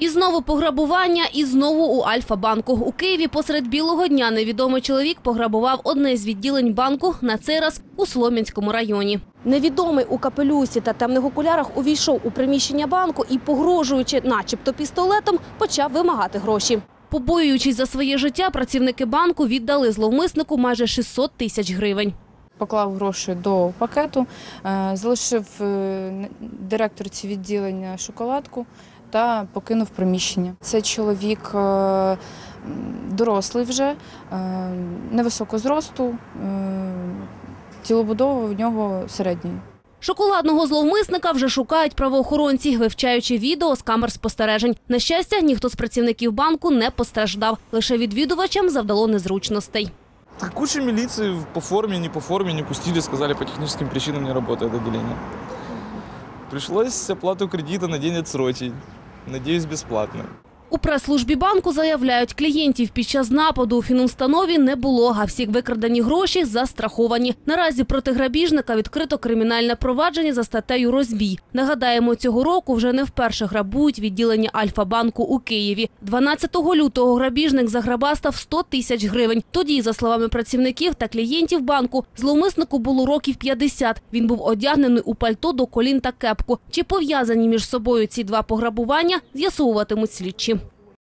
І знову пограбування, і знову у Альфа-банку. У Києві посеред білого дня невідомий чоловік пограбував одне з відділень банку, на цей раз у Слом'янському районі. Невідомий у капелюсі та темних окулярах увійшов у приміщення банку і, погрожуючи начебто пістолетом, почав вимагати гроші. Побоюючись за своє життя, працівники банку віддали зловмиснику майже 600 тисяч гривень. Поклав гроші до пакету, е, залишив е, директорці відділення шоколадку та покинув приміщення. Це чоловік е, дорослий вже, е, невисокого зросту, е, тілобудова в нього середньої. Шоколадного зловмисника вже шукають правоохоронці, вивчаючи відео з камер спостережень. На щастя, ніхто з працівників банку не постраждав. Лише відвідувачам завдало незручностей. Так куча милиции по форме, не по форме не пустили, сказали, по техническим причинам не работает отделение. Пришлось оплату кредита на день отсрочить. Надеюсь, бесплатно. У прес-службі банку заявляють, клієнтів під час нападу у фінустанові не було, а всі викрадені гроші застраховані. Наразі проти грабіжника відкрито кримінальне провадження за статтею «Розбій». Нагадаємо, цього року вже не вперше грабують відділення Альфа-банку у Києві. 12 лютого грабіжник заграбастав 100 тисяч гривень. Тоді, за словами працівників та клієнтів банку, зловмиснику було років 50. Він був одягнений у пальто до колін та кепку. Чи пов'язані між собою ці два пограбування, з'ясовуватимуть слідчі.